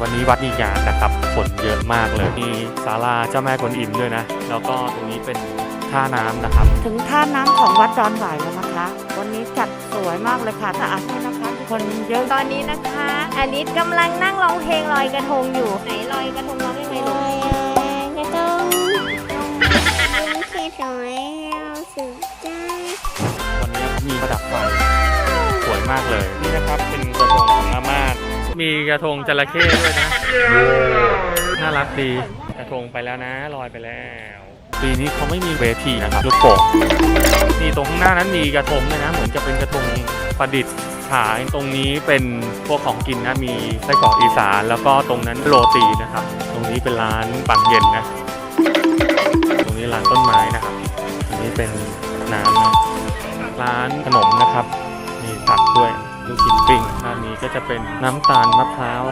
วันนี้วัดมีงานนะครับคนเยอะมากเลย มีศาลาเจ้าแม่กวนอิมด้วยนะ แล้วก็ตรงนี้เป็นท่าน้ำนะครับ ถึงท่าน้ำของวัดดอนหวายแล้วนะคะ วันนี้จัดสวยมากเลยค่ะสะอาดด้วยนะคะคนเยอะตอนนี้นะคะอลิสกำลังนั่งร้องเพลงลอยกระทงอยู่ไหนลอยกระทงร้องยังไงลูกกระตงที่สวยเราสุดใจวันนี้เขามีประดับไฟสวยมากเลย นี่นะครับเป็นกระทงของอา ม่ามีกระทงจระเข้ด้วยนะ น่ารักดี กระทงไปแล้วนะลอยไปแล้ว ปีนี้เขาไม่มีเวทีนะครับลูกโป่งนี่ตรงข้างหน้านั้นมีกระทงด้วยนะ เหมือนจะเป็นกระทงประดิษฐ์ขายตรงนี้เป็นพวกของกินนะมีไส้กรอกอีสานแล้วก็ตรงนั้นโรตีนะครับ ตรงนี้เป็นร้านปังเย็นนะ ตรงนี้ร้านต้นไม้นะครับอันนี้เป็นน้ำนะร้านขนมนะครับ มีผักด้วยลูกชิ้นปิ้งด้านนี้ ก็จะเป็นน้ำตาลมะพร้าว